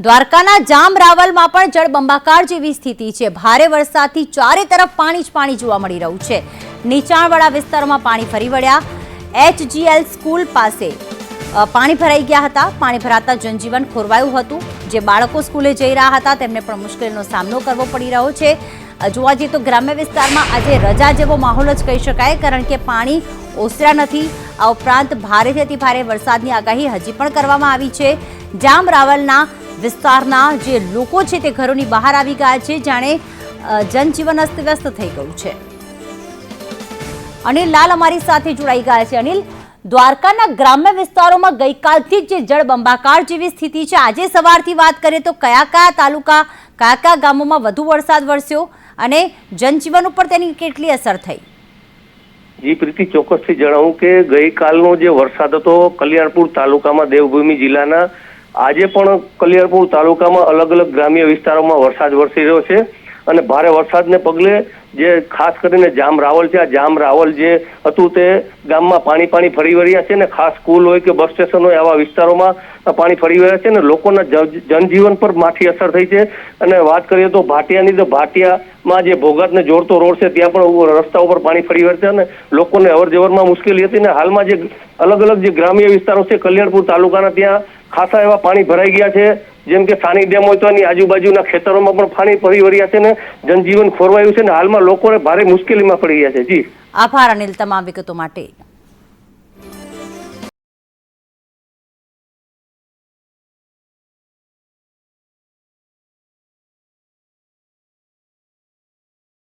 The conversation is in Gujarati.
દ્વારકાના જામ રાવલમાં પણ જળબંબાકાર જેવી સ્થિતિ છે. ભારે વરસાદથી ચારે તરફ પાણી જ પાણી જોવા મળી રહ્યું છે. નીચાણવાળા વિસ્તારોમાં પાણી ફરી વળ્યા. એચજીએલ સ્કૂલ પાસે પાણી ભરાઈ ગયા હતા. પાણી ભરાતા જનજીવન ખોરવાયું હતું. જે બાળકો સ્કૂલે જઈ રહ્યા હતા, તેમને પણ મુશ્કેલીનો સામનો કરવો પડી રહ્યો છે. જોવા જઈએ તો ગ્રામ્ય વિસ્તારમાં આજે રજા જેવો માહોલ જ કહી શકાય, કારણ કે પાણી ઓસર્યા નથી. આ ઉપરાંત ભારેથી અતિ ભારે વરસાદની આગાહી હજી પણ કરવામાં આવી છે. જામ રાવલના વિસ્તારના જે લોકો છે તે ઘરોની બહાર આવી ગયા છે, જાણે જનજીવન અસ્તવ્યસ્ત થઈ ગયું છે. અનિલ લાલ અમારી સાથે જોડાઈ ગયા છે. અનિલ, દ્વારકાના ગ્રામ્ય વિસ્તારોમાં ગઈકાલથી જ જળબંબાકાર જેવી સ્થિતિ છે, આજે સવારથી વાત કરીએ તો કયા કયા તાલુકા, કયા કયા ગામોમાં વધુ વરસાદ વરસ્યો અને જનજીવન ઉપર તેની કેટલી અસર થઈ? જી, પ્રીતિ, ચોક્કસથી જણાવું કે ગઈકાલનો જે વરસાદ હતો, કલ્યાણપુર તાલુકામાં દેવભૂમિ જિલ્લાના આજે પણ કલ્યાણપુર તાલુકામાં અલગ અલગ ગ્રામ્ય વિસ્તારોમાં વરસાદ વરસી રહ્યો છે અને ભારે વરસાદને પગલે જે ખાસ કરીને જામ રાવલ છે, આ જામ રાવલ જે હતું તે ગામમાં પાણી પાણી ફરી વળ્યા છે ને ખાસ સ્કૂલ હોય કે બસ સ્ટેશન હોય આવા વિસ્તારોમાં પાણી ફરી વળ્યા છે ને લોકોના જનજીવન પર માઠી અસર થઈ છે. અને વાત કરીએ તો ભાટિયાની, તો ભાટિયામાં જે ભોગાતને જોડતો રોડ છે ત્યાં પણ રસ્તા ઉપર પાણી ફરી વળ્યા છે અને લોકોને અવર જવરમાં મુશ્કેલી હતી ને હાલમાં જે અલગ અલગ જે ગ્રામ્ય વિસ્તારો છે કલ્યાણપુર તાલુકાના ત્યાં ખાસા એવા પાણી ભરાઈ ગયા છે. જેમ કે સાની ડેમ હોય તો એની આજુબાજુના ખેતરોમાં પણ પાણી ભરી વળ્યા છે ને જનજીવન ખોરવાયું છે ને હાલમાં લોકોને ભારે મુશ્કેલીમાં પડી ગયા છે. જી. આભાર અનિલ, તમામ વિગતો માટે.